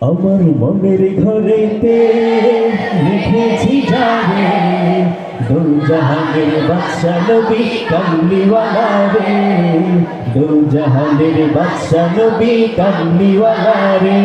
আমার মনের ঘরেতে লিখেছি যাবে দু জাহানের বাদশা নবী কামলিওয়ালা রে দু জাহানের বাদশা নবী কামলিওয়ালা রে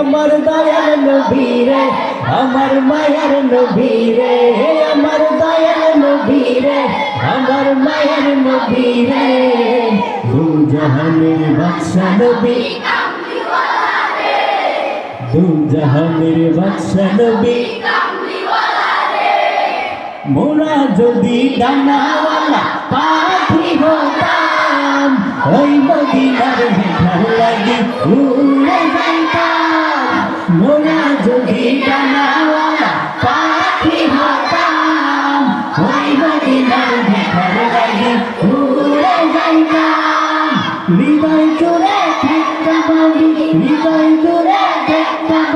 আমার দয়াল নবী রে আমার মায়ার নবী রে আমার দয়াল নবী রে আমার মায়ার নবী রে দু জাহানের বাদশা নবী দু জাহানের বাদশা নবী। মোরা যদি ডানাওয়ালা পাখি হতাম, ওই মদিনার মেঘার লাগি উড়ে যাইতাম। মোরা যদি ডানাওয়ালা পাখি হতাম, ওই মদিনার মেঘার লাগি উড়ে যাইতাম। হৃদয় জুড়ে ঠেক্কা হৃদয় জুড়ে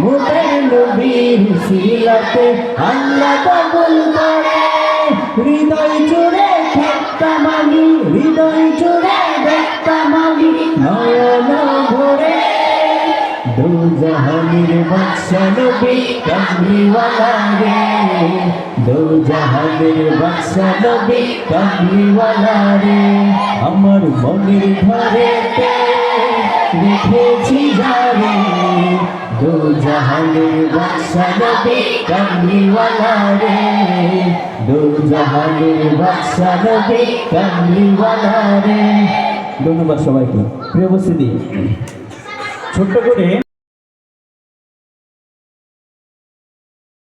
মুদের নবীর সিলাতে আল্লাহ কবুল করে। হৃদয় জুড়ে খেতা মাগি হৃদয় জুড়ে দেখতা মাগি নয়ন ভরে। দু জাহানের বাদশা নবী কামলিওয়ালা রে। দু জাহানের বাদশা নবী কামলিওয়ালা রে। আমার মনের ঘরেতে রেখেছি যারে দু জাহানের বাদশা নবী কামলিওয়ালা রে। দু জাহানের বাদশা নবী কামলিওয়ালা রে। ধন্যবাদ সবাইকে। প্রিয় উপস্থিতি, ছোট্ট করে